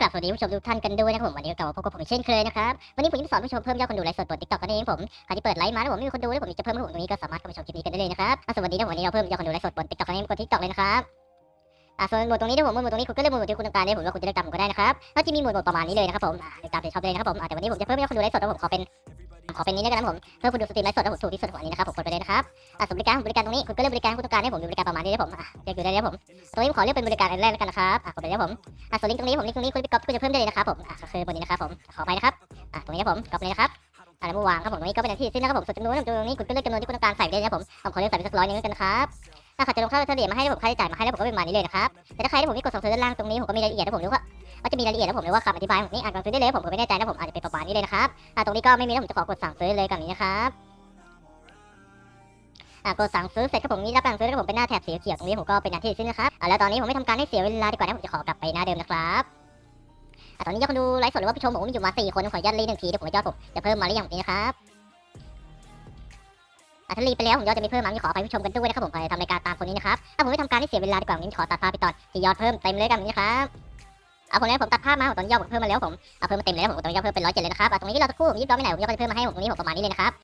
กลับสวัสดีผู้ชมทุกท่านกันด้วยนะครับผมวันนี้กลับมาพบกับผมเช่นเคยนะครับวันนี้ผมจะสอนผู้ชมเพิ่มยอดคนดูไลฟ์สดบนติ๊กต็อกกันเองผมใครที่เปิดไลฟ์มาแล้วผมไม่มีคนดูแล้วผมอยากจะเพิ่มให้ผมตรงนี้ก็สามารถเข้ามาชมคลิปนี้กันได้เลยนะครับอะสวัสดีนะวันนี้เราเพิ่มยอดคนดูไลฟ์สดบนติ๊กต็อกกันเองบนติ๊กต็อกเลยนะครับอะส่วนหมวดตรงนี้นะผมหมวดตรงนี้คุณก็เลือกหมวดที่คุณต้องการได้ผมว่าคุณจะเลือกตามผมก็ได้นะครับแล้วจะมีหมวดหมวดประมาณนี้เลยนะครับผมเลือกตามที่ชอบเลยนะครับผมแต่วันนี้ผมจะเพิ่มยอดคนดูไลฟ์สดแล้วผมขอเป็น ขอเป็นนี้แล้วกันนะผมเพิ่มคนดูสตรีมไลฟ์สดแล้วผมถูกที่สุดของอันนี้นะครับผมกดไปเลยนะครับอะส่วนบริการผมบริการตรงนี้คุณก็เลือกบริการคุณต้องการให้ผมมีบริการประมาณนี้นะผมอะเลือกอยู่ได้เลยนะผมตรงนี้ผมขอเลือกเป็นบริการอันแรกแล้วกันนะครับอะกดไปเลยผมอะส่วนลิงก์ตรงนี้ผมลิงก์ตรงนี้คุณไปก๊อปคุณจะเพิ่มได้เลยนะครับผมอะคือบนนี้นะครับผมขอไปนะครับอะตรงนี้ผมก๊อปเลยนะครับอะแล้วมาวางครับผมตรงนี้ก็เป็นที่สิ้นนะครับผมส่วนจำนวนตรงนี้คุณก็เลือกจำนวนที่คุณต้องการใส่ได้นะครับผมผมขอเลือกใส่ไปสักร้อยนึงแล้วกันครับถ้าใครจะลงค่าเฉลี่ยมาให้ผมค่าใช้จ่ายมาให้แล้วผมก็เป็นประมาณนี้เลยนะครับแต่ถ้าใครที่ผมมีกดสั่งซื้อด้านล่างตรงนี้ผมก็มีรายละเอียดนะผมรือว่า ว่าจะมีรายละเอียดนะผมหรือว่าคำอธิบายผมนี่อ่านกันซื้อได้เลยผมก็ไม่แน่ใจนะผมอาจจะเป็นประมาณนี้เลยนะครับอะตรงนี้ก็ไม่มีนะผมจะขอกดสั่งซื้อเลยกับนี้นะครับอะกดสั่งซื้อเสร็จครับผมนี่รับสั่งซื้อแล้วผมเป็นหน้าแถบสีเขียวตรงนี้ผมก็เป็นหน้าที่สิ้นนะครับอะแล้วตอนนี้ผมไม่ทำการให้เสียเวลาดีกว่านะผมจะขอกลับไปหน้าเดิมนะครับอะตอนนี้ยอดคนดูไลฟ์สดหรือว่าผู้ชมผมมีอยู่มาสี่คนขออนุญาตรีหนึ่งทีเดี๋ยวผมจะยอดผมจะเพิ่มมาหรือยังนี้นะครับอะถ้ารีไปแล้วผมยอดจะมีเพิ่มมามีขออภัยผู้ชมกันด้วยนะครับผมขอทำรายการตามคนนี้นะครับถ้าผมไม่ทำการให้เสียเวลาดีกว่านี้ขอตัดภาพไปตอนที่ยอดเพิ่มเต็มเลยกันนี้ครับ เอาผมแล้วผมตัดภาพมาผมตอนนี้ยอดผมเพิ่มมาแล้วผมเอาเพิ่มมาเต็มเลยผมตอนนี้ยอดเพิ่มเป็นร้อยเจ็ดเลยนะครับตรงนี้เราจะคู่ผมยิบยอดไม่ไหนผมยอดก็จะเพิ่มมาให้ผมตรงนี้ผมประมาณนี้เลยนะครับ